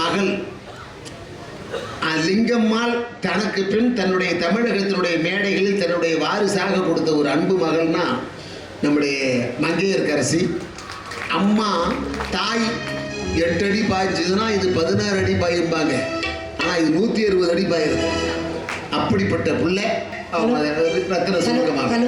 மகள் லிங்கம்மாள் தனக்கு பின் தன்னுடைய தமிழகத்தினுடைய மேடைகளில் தன்னுடைய வாரிசாக கொடுத்த ஒரு அன்பு மகள்னா நம்முடைய மங்கையர்கரசி. அம்மா தாய் எட்டு அடி பாய்ச்சதுன்னா இது பதினாறு அடி பாயிருப்பாங்க ஆனால் இது நூற்றி அறுபது அடி பாயிருது அப்படிப்பட்ட பிள்ளை. அவங்க ரத்தின சுமூகமாக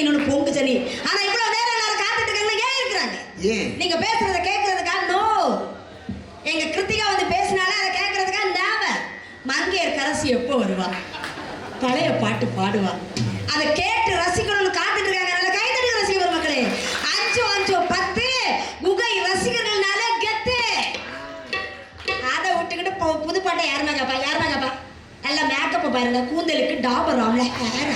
இன்னொன்னு பொங்கு சனி. ஆனா இவ்வளவு நேரம் எல்லாரும் காத்துட்டு இருக்காங்க ஏன் இருக்கிறாங்க? நீங்க பேசுறத கேட்கறதுக்கா நோ. எங்க கிருத்திகா வந்து பேசினாலே அதை கேட்கறதுக்கா நாம மங்கையர் கரசி எப்போ வருவா? பழைய பாட்டு பாடுவா. அதை கேட்டு ரசிக்கணும்னு காத்துட்டு இருக்காங்க. நல்ல கைதடி ரசிகர் மக்களே. அஞ்சு அஞ்சு பத்து. குகை ரசிகர்கள்னால கெத்து. அதை விட்டுக்கிட்டு புது பாட்டை யாருமே கேப்பா யாருமே கேப்பா எல்லாம் மேக்கப்பை பாருங்க. கூந்தலுக்கு டாபர் ஆம்ல. ஹேர்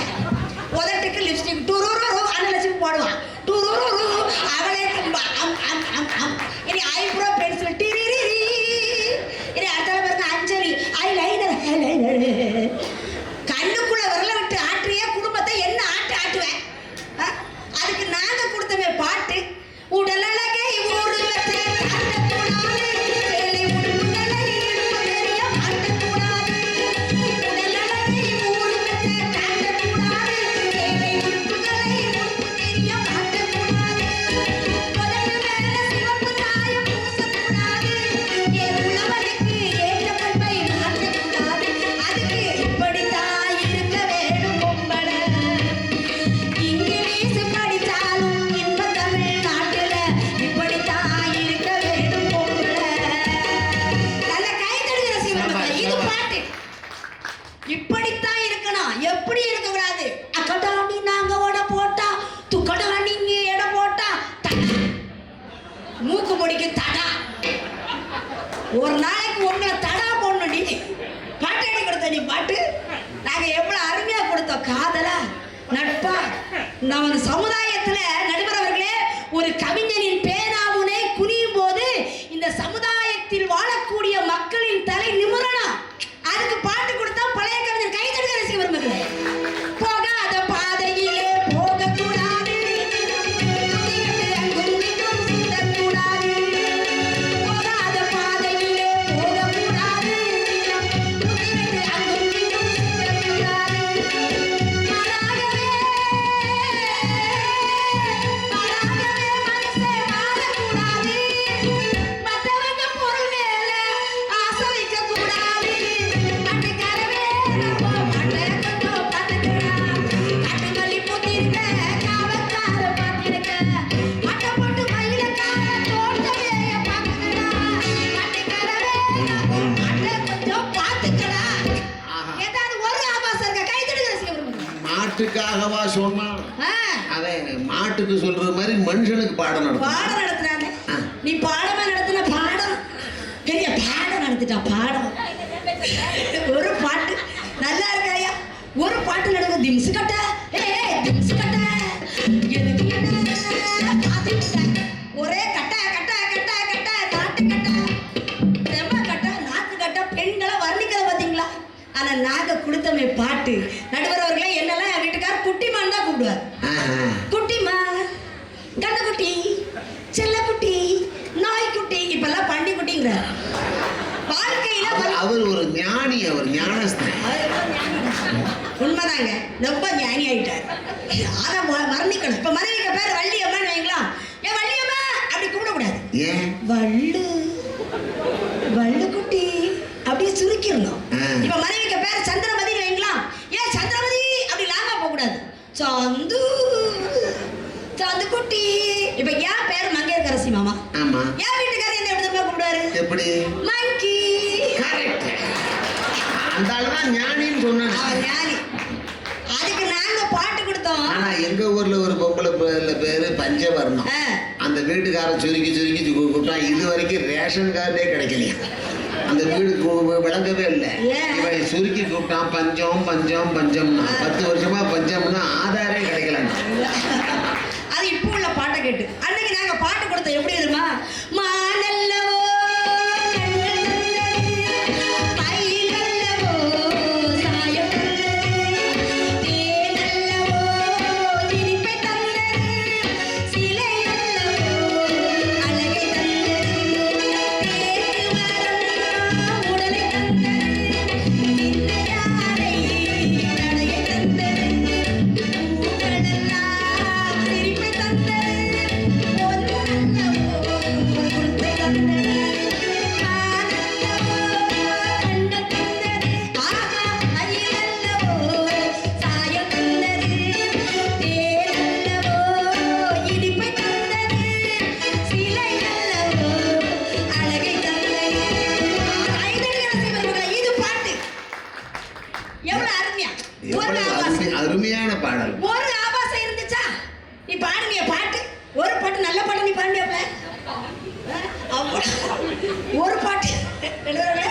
ஆமா. வீட்டுக்காரர் என்ன எடுத்து போய் எப்படி? அந்த அளவா ஞானின்னு சொன்னாங்க. அவர் ஞானி. அதுக்கு பாட்டு கொடுத்தோம். ஆனா எங்க ஊர்ல ஒரு பொம்பளை பேர்ல பேரு பஞ்சவர்ணம் அந்த வீட்டுக்காரன் சுருக்கி சுருக்கி சு- கூப்பிட்டான் இது வரைக்கும் ரேஷன் கார்டே கிடைக்கலையா? அந்த வீடு கு- விளங்கவே இல்லை. ஏன்? இவன் சுருக்கி கூப்பிட்டான் பஞ்சம் பஞ்சம் பஞ்சம்னா பத்து வருஷமா பஞ்சம்னா ஆதாரே கிடைக்கலன்னா. அது இப்போ உள்ள பாட்டை கேட்டு. அன்னைக்கு நாங்க பாட்டு கொடுத்தோம். எப்படி தெரியுமா? ¡Enhorabuena!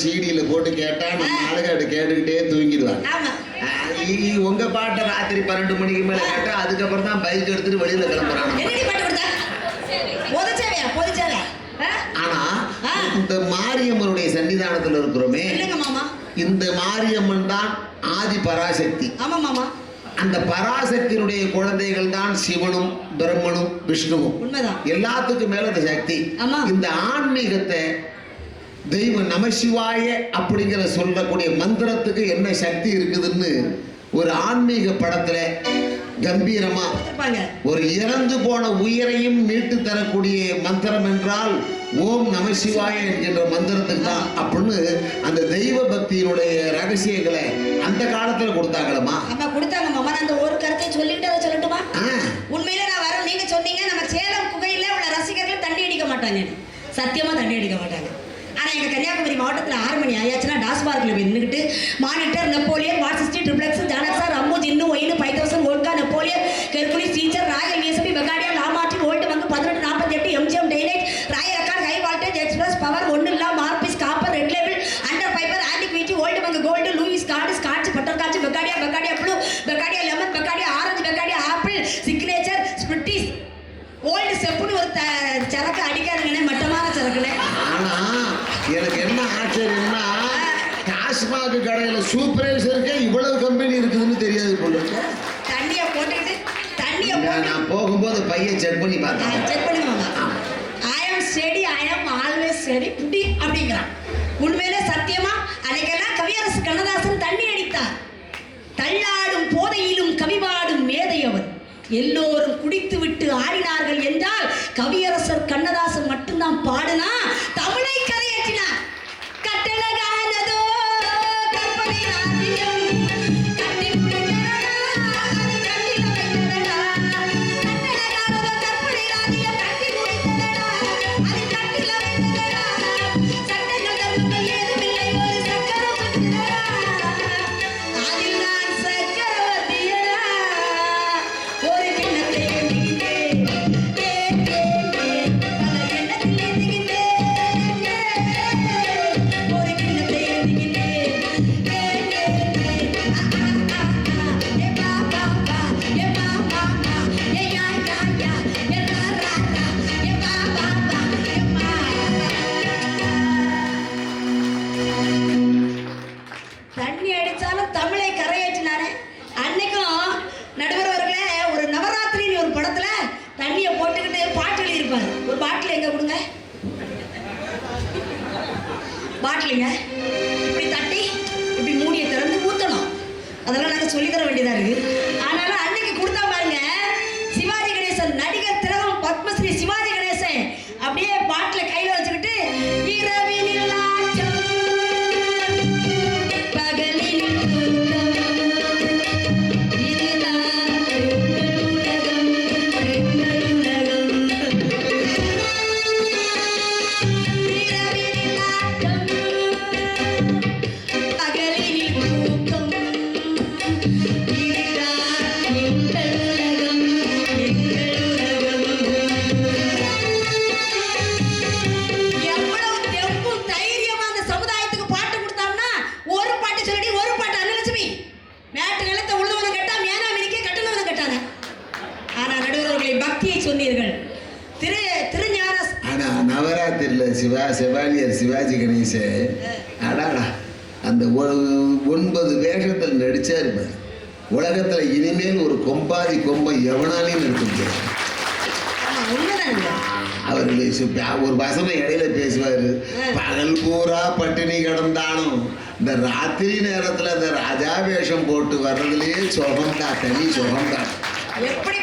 சீடியில் போட்டு கேட்டா நம்ம ஆளுங்க அப்படி கேட்டுக்கிட்டே தூங்கிடுவாங்க. உங்க பாட்டை ராத்திரி பன்னெண்டு மணிக்கு மேல கேட்டா அதுக்கப்புறம் தான் பைக் எடுத்துட்டு வெளியில கிளம்புறாங்க. ஆனா இந்த மாரியம்மனுடைய சன்னிதானத்துல இருக்கிறோமே இந்த மாரியம்மன் தான் ஆதி பராசக்தி. ஆமா மாமா. அந்த பராசக்தியினுடைய குழந்தைகள் தான் சிவனும் பிரம்மனும் விஷ்ணுவும். எல்லாத்துக்கும் மேல அந்த சக்தி. இந்த ஆன்மீகத்தை தெய்வ நமசிவாய அப்படிங்கிற சொல்லக்கூடிய மந்திரத்துக்கு என்ன சக்தி இருக்குதுன்னு ஒரு ஆன்மீக படத்துல கம்பீரமா ஒரு இறந்து போன உயிரையும் மீட்டு தரக்கூடிய மந்திரம் என்றால் ஓம் நமசிவாய என்கின்ற மந்திரத்துக்கு தான் அப்படின்னு அந்த தெய்வ பக்தியினுடைய ரகசியங்களை அந்த காலத்துல கொடுத்தாங்களம்மா. அம்மா கொடுத்தாங்க மாமா. அந்த ஒரு கருத்தை சொல்லிட்டு அதை சொல்லட்டுமா? உண்மையில நான் வரேன். நீங்க சொன்னீங்க. நம்ம சேலம் குகையில உள்ள ரசிகர்கள் தண்ணி அடிக்க மாட்டாங்க. சத்தியமா தண்ணி அடிக்க மாட்டாங்க. ஆனால் எங்கள் கன்னியாகுமரி மாவட்டத்தில் ஆறு மணி ஆயாச்சுன்னா டாஸ் போய் நின்றுக்கிட்டு monitor Napoleon VAT sixty triplex ஜானக்ஸா rum gin wine five thousand Olga Napoleon கெர்குலி டீச்சர் ராயல் விஎஸ்பி பெகாடியா லாமாட்டி ஓல்டு பங்கு பதினெட்டு நாற்பத்தி எட்டு எம்ஜிஎம் டெய்லைட் ராய record high voltage express power ஒன்று இல்ல Morpheus copper red label under piper antiquity old பங்கு gold Louis card scotch butter காட்சி Bacardi Bacardi blue Bacardi lemon Bacardi orange Bacardi apple signature spirits. Old செப்புன்னு ஒரு சரக்கு அடிக்காதுங்கன்னு சூப்பரைசருக்கே இவ்வளவு company இருக்குதுன்னு தெரியாது போல. தண்ணியை போட்டுக்கிட்டு தண்ணியை நான் போகும்போது பையன் செக் பண்ணி பார்த்தேன் செக் பண்ணுங்க ஐ ஆம். ஸ்டடி ஐ ஆம் ஆல்வேஸ் ஸ்டடி புடி அப்படிங்கிறான். உண்மையிலே சத்தியமா அன்னைக்கெல்லாம் கவியரசு கண்ணதாசன் தண்ணி அடித்தார். தள்ளாடும் போதையிலும் கவிபாடும் மேதை அவர். எல்லோரும் குடித்து விட்டு ஆடினார்கள் என்றால் கவியரசர் கண்ணதாசன் மட்டும்தான் பாடினா எங்க கொடுங்க? பாட்டிலுங்க இப்படி தட்டி இப்படி மூடியை திறந்து ஊத்தணும். அதெல்லாம் நாங்கள் சொல்லித்தர தர வேண்டியதா உலகத்துல இனிமேல் ஒரு கொம்பாதி கொம்பை எவனாலையும் நிறுத்த முடியாது. அவர் ஒரு வசனம் இடையில பேசுவாரு. பகல் பூரா பட்டினி கிடந்தாலும் இந்த ராத்திரி நேரத்துல இந்த ராஜா வேஷம் போட்டு வர்றதுலயே சுகம்தான் தனி சுகம்தான். எப்படிப்பட்ட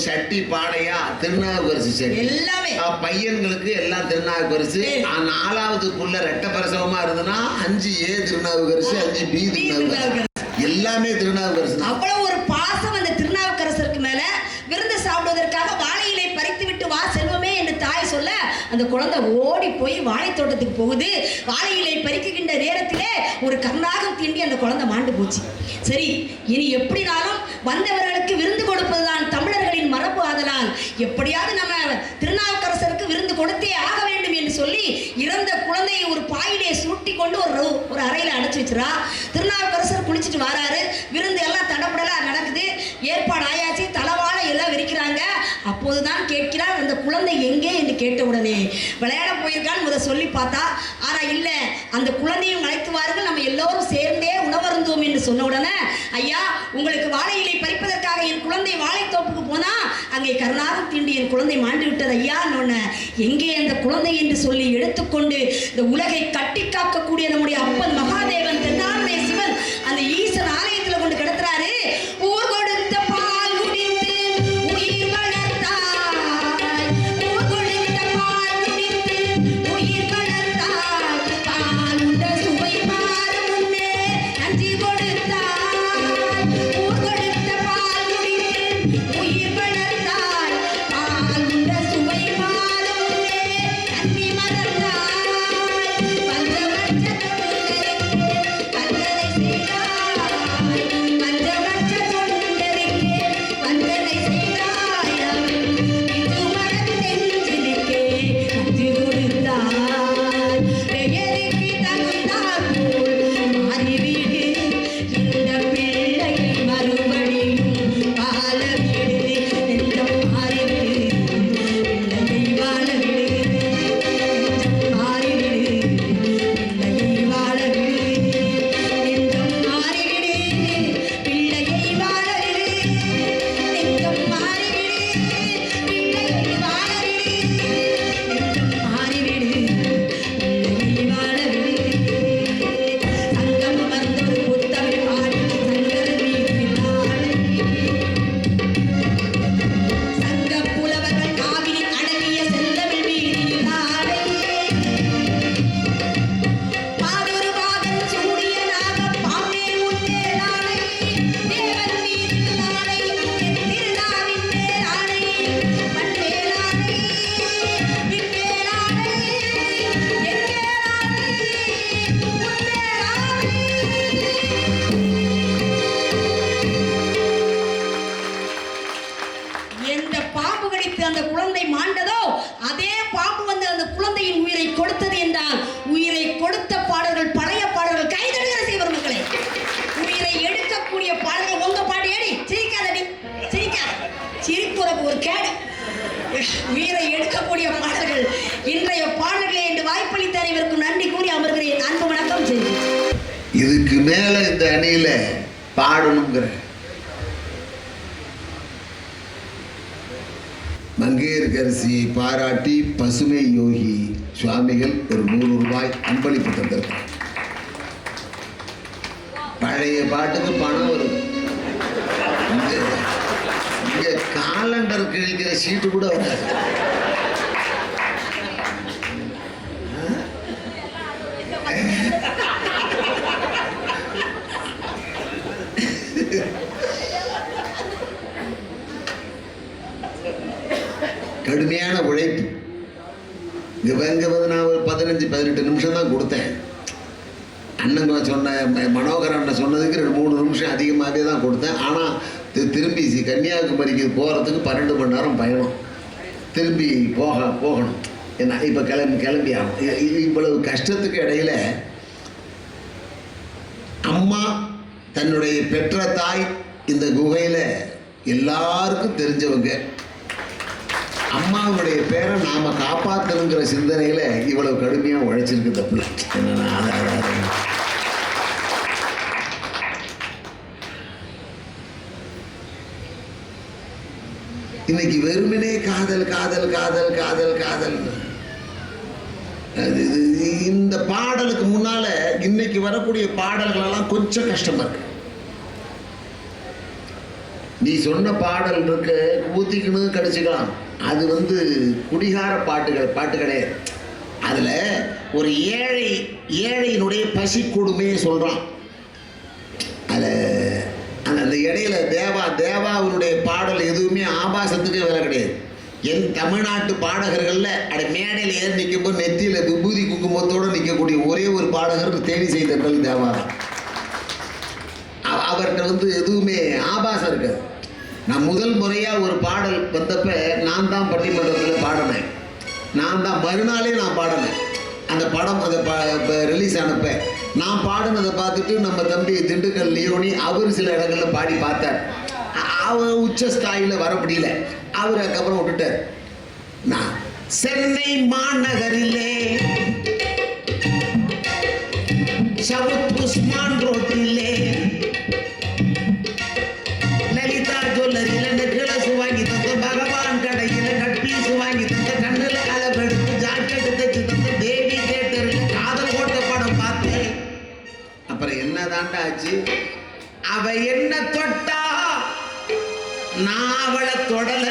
சட்டி பானையா? திருநாவுக்கரசு சட்டி. எல்லாமே. பையன்களுக்கு எல்லாம் திருநாவுக்கரசு. சரி. ஆ, நாலாவது புள்ள ரெட்ட பிரசவமா இருந்ததுன்னா அஞ்சு ஏ திருநாவுக்கரசு அஞ்சு பி திருநாவுக்கரசு. எல்லாமே திருநாவுக்கரசு அவ்வளவு ஒரு பாசம் அந்த திருநாவுக்கரசருக்கு மேல. விருந்து சாப்பிடுவதற்காக வாழை இலை பறித்து விட்டு வா செல்வமே என்று தாய் சொல்ல அந்த குழந்தை ஓடி போய் வாழை தோட்டத்துக்கு போகுது. வாழை இலை பறிக்குகின்ற நேரத்திலே ஒரு கர்நாகம் தீண்டி அந்த குழந்தை மாண்டு போச்சு. சரி இனி எப்படினாலும் வந்தவர்களுக்கு விருந்து கொடுப்பதுதான் தமிழர்களின் எப்படியாவது நம்ம திருநாவுக்கரசருக்கு விருந்து கொடுத்தே ஆக வேண்டும் என்று சொல்லி இறந்த குழந்தையை ஒரு பாயிலே சுட்டி கொண்டு ஒரு ஒரு அறையில் அடைச்சி வச்சுரா திருநாவுக்கரசர் குளிச்சுட்டு வராரு. விருந்து எல்லாம் தடப்படலாம் நடக்குது. ஏற்பாடு ஆயாச்சு. தலவாழை எல்லாம் விரிக்கிறாங்க. அப்போதுதான் கேட்கிறார் அந்த குழந்தை எங்கே? என்று கேட்ட உடனே. விளையாட போயிருக்கான்னு முத சொல்லி பார்த்தா ஆனா இல்ல. அந்த குழந்தையும் அழைத்து வாருங்கள். நம்ம எல்லோரும் சேர்ந்தே உணவருந்தோம் என்று சொன்ன உடனே ஐயா உங்களுக்கு வாழை இலை பறிப்பதற்காக என் குழந்தை வாழைத்தோப்புக்கு போனா அங்கே கருணாகம் என் குழந்தை மாண்டு விட்டது ஐயா ஒன்று எங்கே அந்த குழந்தை என்று சொல்லி எடுத்துக்கொண்டு இந்த உலகை கட்டி காக்கக்கூடிய நம்முடைய அப்பன் மகாதேவன் தன் இதுக்கு மேல இந்த அணியில பாடணுங்கிற மங்கையர்கரசியை பாராட்டி பசுமை யோகி சுவாமிகள் ஒரு நூறு ரூபாய் அன்பளிப்பு தந்திருக்கிறார். பழைய பாட்டுக்கு பணம் வரும். இங்க காலண்டர் கிழிக்கிற சீட்டு கூட வராது கடுமையான உழைப்பு இங்கே இங்கே வந்து நான் ஒரு பதினஞ்சு பதினெட்டு நிமிஷம் தான் கொடுத்தேன். அண்ணங்க சொன்ன ம- மனோகர் அண்ணன் சொன்னதுக்கு ரெண்டு மூணு நிமிஷம் அதிகமாகவே தான் கொடுத்தேன். ஆனால் திரும்பி கன்னியாகுமரிக்கு போகிறதுக்கு பன்னெண்டு மணி நேரம் பயணம். திரும்பி போக போகணும். ஏன்னா இப்போ கிளம்பி கிளம்பி ஆகும் இவ்வளவு கஷ்டத்துக்கு இடையில அம்மா தன்னுடைய பெற்ற தாய் இந்த குகையில் எல்லாருக்கும் தெரிஞ்சவங்க. அம்மாவுடைய பேரை நாம காப்பாற்றணுங்கிற சிந்தனையில இவ்வளவு கடுமையா உழைச்சிருக்கு தப்பு என்னன்னா இன்னைக்கு வெறுமனே காதல் காதல் காதல் காதல் காதல். அது இந்த பாடலுக்கு முன்னால இன்னைக்கு வரக்கூடிய பாடல்கள் எல்லாம் கொஞ்சம் கஷ்டமா இருக்கு. நீ சொன்ன பாடல் இருக்கு ஊத்திக்கணும் கடிச்சுக்கலாம். அது வந்து குடிகார பாட்டுகள் பாட்டு கிடையாது அதில் ஒரு ஏழை ஏழையினுடைய பசி கொடுமையை சொல்கிறான் அதில் அந்த அந்த இடையில தேவா தேவாவினுடைய பாடல் எதுவுமே ஆபாசத்துக்கு வேலை கிடையாது. என் தமிழ்நாட்டு பாடகர்களில் அட மேடையில் ஏறி நிற்கும்போது நெத்தியில் விபூதி குங்குமத்தோடு நிற்கக்கூடிய ஒரே ஒரு பாடகர் தேனி செய்தவர்கள் தேவா தான். அவர்கிட்ட வந்து எதுவுமே ஆபாசம் இருக்காது. நான் முதல் முறையாக ஒரு பாடல் வந்தப்ப நான் தான் பட்டிமன்றத்தில் பாடினேன். நான் தான் மறுநாளே நான் பாடினேன். அந்த படம் அந்த ப ரிலீஸ் அனுப்ப நான் பாடினதை பார்த்துட்டு நம்ம தம்பி திண்டுக்கல் லியோனி அவர் சில இடங்களில் பாடி பார்த்தார். அவர் உச்ச ஸ்தாயில் வர முடியல. அவர் அதுக்கப்புறம் விட்டுட்டார். நான் சென்னை மாநகரிலே சவுத் உஸ்மான் ரோட்டிலே அவ என்ன தொட்டா? நான் அவளை தொடல.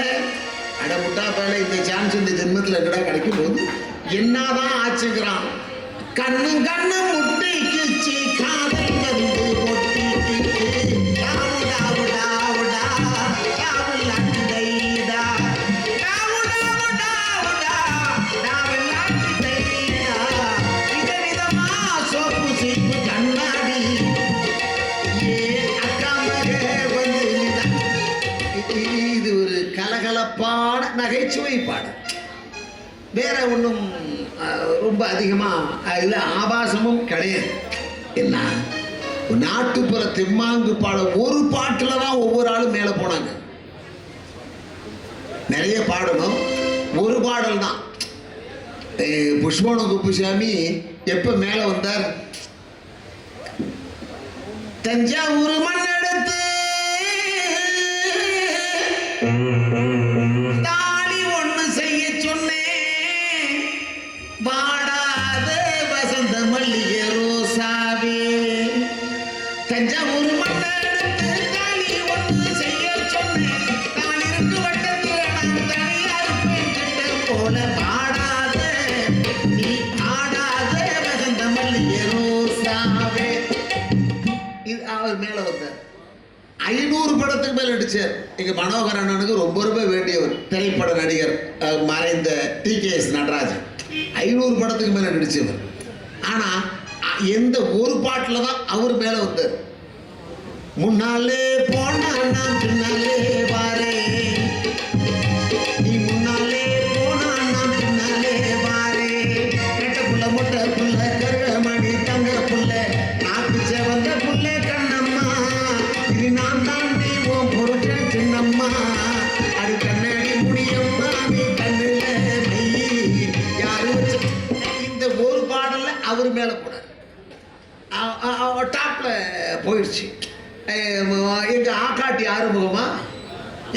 அட முட்டா பேல இந்த சான்ஸ் இந்த ஜென்மத்தில் எங்கடா கிடைக்கும் போது என்னதான் ஆச்சுங்கிறான். கண்ணு கண்ணு முட்டிக்குச்சு வேற ஒன்றும் ரொம்ப அதிகமாக இதில் ஆபாசமும் கிடையாது. என்ன? நாட்டுப்புற தெம்மாங்கு பாடம் ஒரு பாட்டில் தான் ஒவ்வொரு ஆளும் மேலே போனாங்க. நிறைய பாடணும். ஒரு பாடல் தான். அஹ் குப்புசாமி எப்போ மேலே வந்தார்? தஞ்சாவூர் மண்ணெடுத்து மேல் நடித்தார் எங்கள் மனோகர் அண்ணனுக்கு ரொம்ப ரொம்ப வேண்டியவர் திரைப்பட நடிகர் மறைந்த டி கே எஸ் நடராஜன் ஐநூறு படத்துக்கு மேலே நடித்தவர் ஆனால் எந்த ஒரு பாட்டில் தான் அவர் மேலே வந்தார். முன்னாலே போனா நான் பின்னாலே வாரேன் எங்க ஆக்காட்டி ஆறுமுகமா?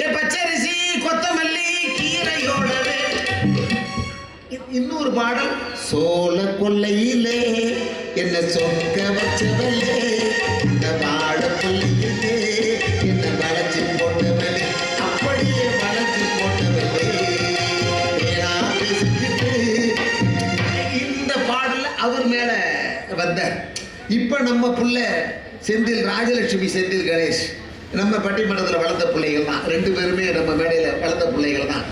ஏ பச்சரிசி கொத்தமல்லி கீரையோடவே. இன்னொரு பாடல் சோழ கொல்லையிலே என்ன சொக்க வச்சவளே. இந்த வாழ கொல்லையிலே என்ன வளைச்சு போட்டவளே. அப்படியே வளைச்சு போட்டவளே. இந்த பாடல்ல அவர் மேல வந்தார். இப்ப நம்ம புள்ள செந்தில் ராஜலட்சுமி செந்தில் கணேஷ். நம்ம பட்டிமன்றத்தில் வளர்ந்த பிள்ளைகள் தான். ரெண்டு பேருமே நம்ம மேடையில் வளர்ந்த பிள்ளைகள் தான்.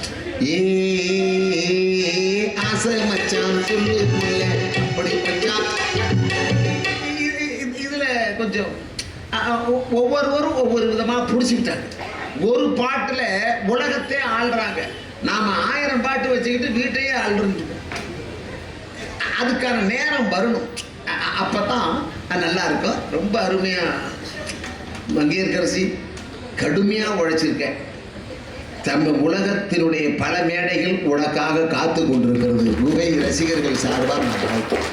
ஏ ஆசை மச்சான் சொல்லு புள்ள அப்படி மச்சான் இது- இது- கொஞ்சம் ஒவ்வொருவரும் ஒவ்வொரு விதமாக பிடிச்சிக்கிட்டாங்க ஒரு பாட்டில் உலகத்தே ஆள்றாங்க. நாம் ஆயிரம் பாட்டு வச்சுக்கிட்டு வீட்டையே ஆள்றோம். அதுக்கான நேரம் வரணும். அப்போ தான் நல்லா இருக்கும். ரொம்ப அருமையாக மங்கையர்கரசி கடுமையாக உழைச்சிருக்கேன். நம்ம உலகத்தினுடைய பல மேடைகள் உனக்காக காத்து கொண்டிருக்கிறது. குகை ரசிகர்கள் சார்பாக நான் வாழ்த்துறேன்.